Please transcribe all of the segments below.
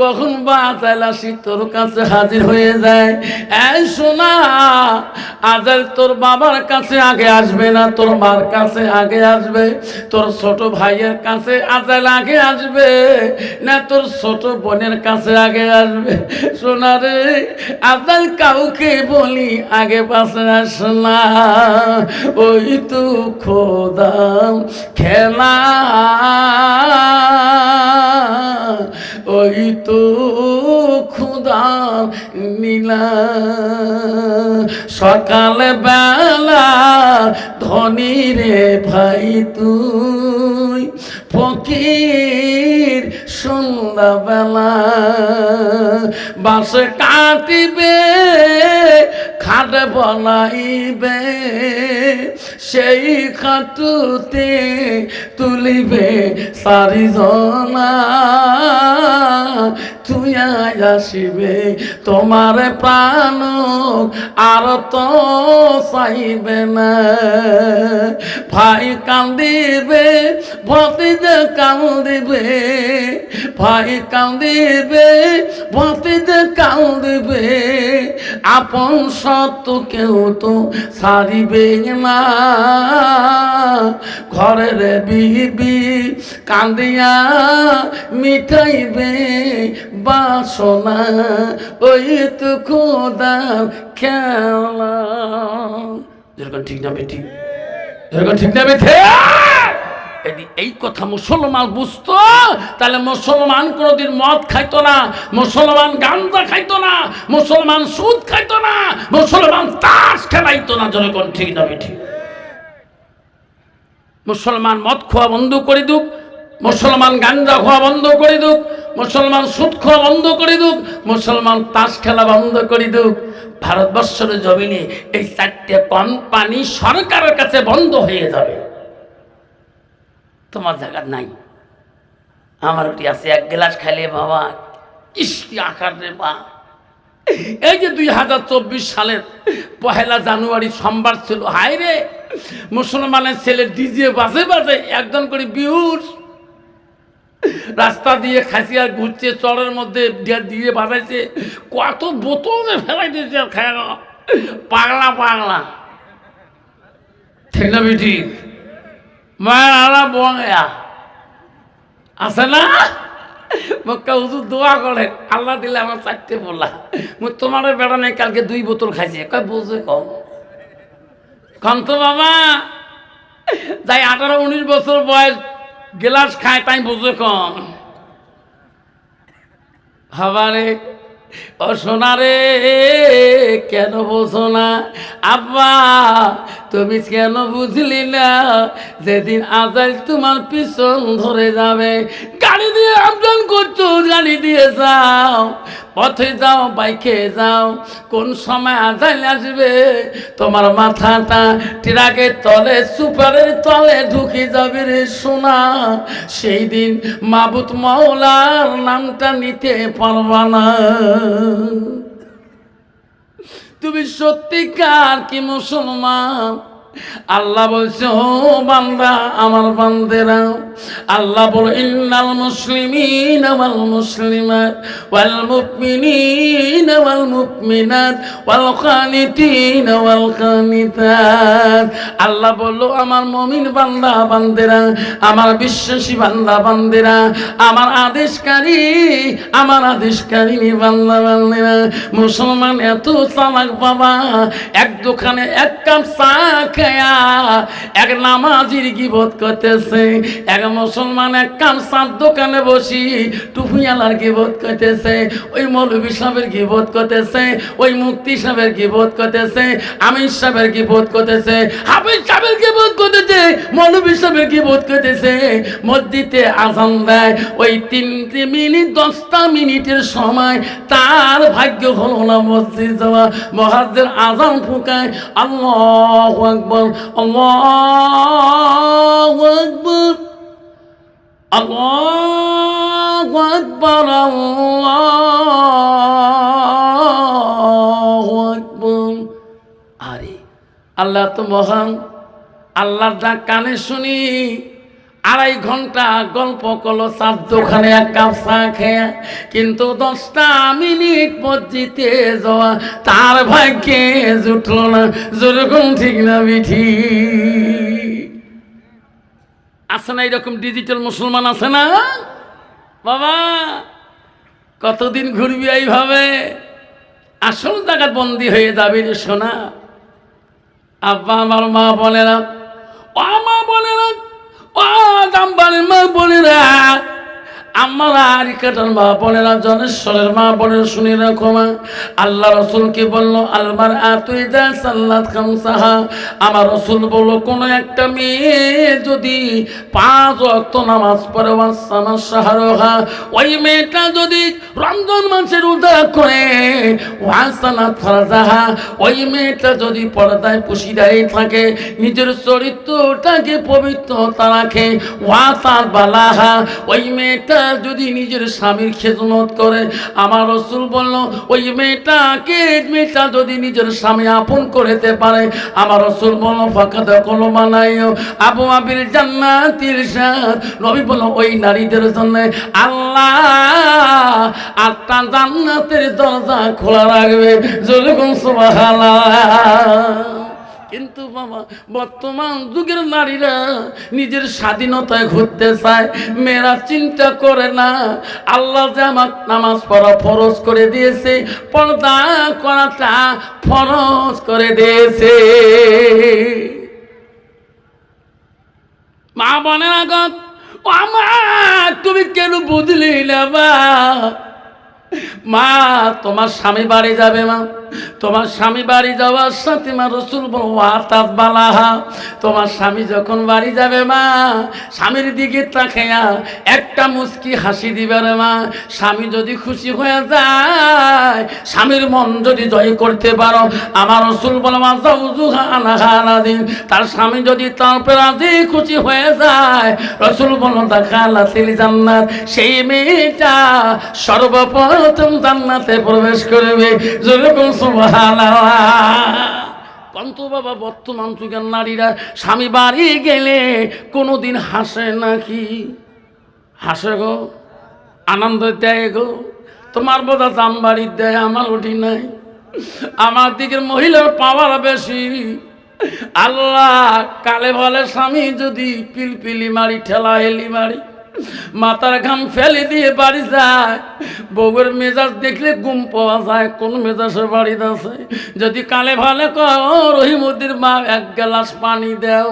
কখন বা তাইলাসি তোর কাছে হাজির হয়ে যায়? এই শোনা, আজাল তোর বাবার কাছে আগে আসবে না, তোর মার কাছে আগে আসবে, তোর ছোট ভাইয়ের কাছে আজাল আগে আসবে না, তোর ছোট বোনের কাছে আগে আসবে? শোনা রে, আজাল কাউকে বলি আগে পাশে আস না ওই তো খোদাম খেলা। ওই তো খুদা নীলা সকাল বেলা ধনী রে ভাই তুই ফকির সন্ধ্যাবেলা বাসে কাটিবে খাট বলাইবে সেই খাটুতে তুলিবে চারিজনা তুই আজ আসিবে তোমার প্রাণ, আর তো চাইবে না। ভাই কান্দিবে, ভতিজা কান্দিবে, ভাই কান্দিবে, ভতিজা কান্দিবে। আপন সত্য কেউ তো সারিবে না। ঘরের বিবি কান্দিয়া মিঠাইবে বাসনা। ওই তো খোদার খেলা যেরকম ঠিক না বেটি যেরকম ঠিক না বেঠে। এই কথা মুসলমান বুঝতো? তাহলে মুসলমান কোনোদিন মদ খাইতো না, মুসলমান গাঞ্জা খাইতো না, মুসলমান সুদ খাইতো না, মুসলমান তাস খেলাইতো না, জনগণ ঠিক না বেঠি। মুসলমান মদ খোয়া বন্ধ করে দুক মুসলমান গাঞ্জা খোয়া বন্ধ করে দুক মুসলমান সুদ খোয়া বন্ধ করে দুক মুসলমান তাস খেলা বন্ধ করে দুক ভারতবর্ষের জমিনে এই চারটে কোম্পানি সরকারের কাছে বন্ধ হয়ে যাবে। তোমার জায়গা নাই। আমার ওটি আছে, এক গ্লাস খাইলে বাবা ইস কি আকার রে বা। এই যে দুই হাজার চব্বিশ সালের পহেলা জানুয়ারি সোমবার ছিল, হায় রে! মুসলমানের ছেলে ডিজে বাজে বাজে, একজন করে বিহুর রাস্তা দিয়ে খাসিয়া ঘুরছে, চরের মধ্যে দিয়ে বাজাইছে। কত বোতল ফেলাই দিয়েছে খায়। পাগলা পাগলা। ঠিক না বেটি মায়ের বয়া আছে না? মক্কা হুজুর দোয়া করে আল্লাহ দিলে আমার চারটে বললা মুই তোমার বেড়া নেই, কালকে দুই বোতল খাইছি। কয় বুঝে কম কম তো বাবা, যাই আঠারো উনিশ বছর বয়স, গেলাস খায়, তাই বুঝে কম। হাবারে ও সোনারে কেন বোঝো না? আব্বা, তুমি কেন বুঝলি না? যেদিন আজাল তোমার পিছন ধরে যাবে গাড়ি দিয়ে আমদান করছ, গাড়ি দিয়ে যাও, পথে যাও, বাইকে যাও, কোন সময় আজাল আসবে? তোমার মাথাটা ট্রাকের তলে, সুপারের তলে ঢুকে যাবে রে সোনা। সেই দিন মাবুত মৌলার নামটা নিতে পারবা না। তুমি সত্যিকার কি মুসলমান? আল্লাহ বলছে, ও বান্দা, আমার বান্দেরা, আল্লাহ বল, ইন্নাল মুসলিমিন ওয়াল মুসলিমাত ওয়াল মুমিনিন ওয়াল মুমিনাত ওয়াল কানিতিন ওয়াল কানিতাত। আল্লাহ বলল, আমার মুমিন বান্দা, বান্দেরা, আমার বিশ্বাসী বান্দা, বান্দেরা, আমার আদেশকারী আমার আদেশকারী বান্দা, বান্দেরা, মুসলমান এত চালাক বাবা, এক দোকানে এক কাপ চা খায়া এক নামাজির গিবত করতেছে, এক মুসলমান এক কাম সাত দোকানে বসি টুপিয়ালার গিবত করতেছে, ওই মৌলবী সাহেবের গিবত করতেছে, ওই মুক্তি সাহেবের গিবত করতেছে, আমির সাহেবের গিবত করতেছে, হাফিজ সাহেবের গিবত করতেছে, মৌলবী সাহেবের গিবত করতেছে। মসজিদে আজান দেয়, ওই তিন মিনিট, দশটা মিনিটের সময় তার ভাগ্য হলো না মসজিদ যাওয়া। মহাজের আজান ফুকায়, আল্লাহ আকবর। আল্লাহ আকবর আল্লাহ আকবর আল্লাহ আকবর। আরে আল্লাহ তো মহান আল্লাহর কানে শুনি। আড়াই ঘণ্টা গল্প করল, চার দোকানে এক কাপ চা খেয়ে। কিন্তু দশটা মিনিট মসজিদে যাওয়া, তার ভাগ্যে জুটল না। যেরকম ঠিক না বিঠি আছে না এরকম ডিজিটাল মুসলমান আছে না? বাবা, কতদিন ঘুরবি এইভাবে? আসল জায়গার বন্দি হয়ে যাবি রে সোনা। আব্বা, আমার মা বলে না ও মা বলে না ও দাম্বারের মা না আমার আর মা বোনেরা, জনেশ্বরের মা বোনের, শুনে রাখো আল্লাহ রসুলকে বলল? আলবার আতুই যা আমার রসুল বলল, কোনো একটা মেয়ে যদি পাঁচ অক্ত নামাজ পড়ে ওয়াসামা সাহারোহা ওই মেয়েটা যদি রমজান মাসের উদা করে ওয়াসানা ফরাজাহা, ওই মেয়েটা যদি পর্দায় পুশিদাই থাকে, নিজের চরিত্রটাকে পবিত্রতা রাখে, ওয়া তার বালাহা, ওই মেয়েটা যদি নিজের স্বামীর খেদমত করে, আমার রসুল বলল, ওই মেয়েটাকে মেয়েটা যদি নিজের স্বামী আপন করতে পারে, আমার রসুল বলল ফাঁকা দেখল মানাইও আবু আবির জান্নাতির সাথ। নবী বলল, ওই নারীদের জন্য আল্লাহ আটটা জান্নাতের দরজা খোলা রাখবে। যেরকম সুবহানাল্লাহ। কিন্তু বাবা বর্তমান যুগের নারীরা নিজের স্বাধীনতায় ঘুরতে চায়। মেয়েরা চিন্তা করে না। আল্লাহ যে আমার নামাজ পড়া ফরজ করে দিয়েছে, পর্দা করাটা ফরজ করে দিয়েছে। মা বনে আগত আমার তুমি কেন বুঝলি না মা, তোমার স্বামী বাড়ি যাবে মা। তোমার স্বামী বাড়ি যাওয়ার সাথে মা রসুল বালাহা। তোমার স্বামী যখন বাড়ি যাবে মা, স্বামীর দিকে তাকাইয়া একটা মুস্কি হাসি দিবে রে মা। স্বামী যদি খুশি হয়ে যায়, স্বামীর মন যদি জয় করতে পারো, আমার রসুল বলো, মা দিন তার স্বামী যদি তার রাজি খুশি হয়ে যায়, রসুল বলো দেখা লাতিল জান্নাত। সেই মেয়েটা সর্বপ্রথম জান্নাতে প্রবেশ করবে। যেরকম পন্ত বাবা, বর্তমান যুগের নারীরা স্বামী বাড়ি গেলে কোনোদিন হাসে নাকি? হাসে গো, আনন্দ দেয় গো। তোমার বোধা দাম বাড়ি দেয়, আমার উঠি নাই। আমার দিকের মহিলার পাওয়ার বেশি। আল্লাহ কালে বলে, স্বামী যদি পিলপিলি মারি ঠেলা হেলি মারি মাথার ঘাম ফেলে দিয়ে বাড়ি যায়। বউয়ের মেজাজ দেখলে গুম পাওয়া যায়, কোন মেজাজে বাড়িতে আছে যদি কালে ভালে রহিমুদ্দির মা, এক গ্লাস পানি দেও।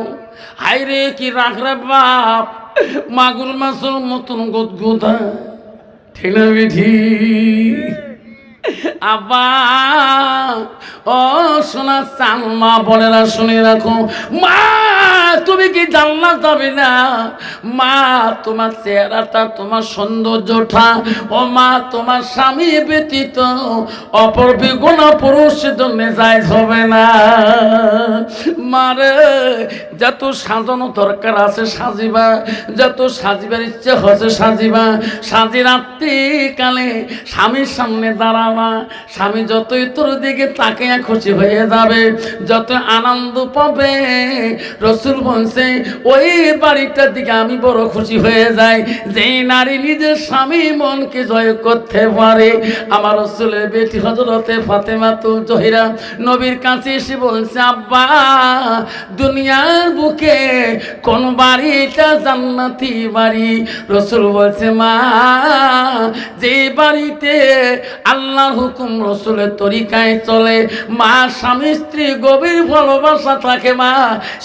হাই রে কি রাখ রে বাপ! মাগুর মাছের মতন গুদ গুদা ঠিক বিধি? আবা ও সোনা চান মা, বোনেরা শুনে রাখো। মা তুমি কি জান্নাত যাবে না? মা, তোমার চেহারাটা, তোমার সৌন্দর্যটা, ও মা, তোমার স্বামী ব্যতীত অপর বিগুণা পুরুষ জন্য যাই হবে না। মারে যত সাজানো দরকার আছে সাজিবা, যত সাজিবার ইচ্ছে হচ্ছে সাজিবা। সাজি রাত্রি কালে স্বামীর সামনে দাঁড়াবা। স্বামী যতই তোর দিকে তাকে খুশি হয়ে যাবে, যত আনন্দ পাবে, রসুল বলছে, ওই বাড়িটার দিকে আমি বড় খুশি হয়ে যাই। যে নারী নিজের স্বামী মনকে জয় করতে পারে। আমার রসুলের বেটি হজরতে ফাতেমা তু জহিরা নবীর কাছে এসে বলছে, আব্বা, দুনিয়ার বুকে কোন বাড়িটা জান্নাতি বাড়ি? রসুল বলছে, মা, যে বাড়িতে আল্লাহ হুকুম রসুলের তরিকায় চলে, মা স্বামী স্ত্রী গভীর ভালোবাসা থাকে মা,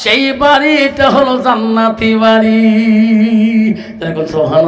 সেই বাড়িটা হলো জান্নাতি বাড়ি। দেখো সোহান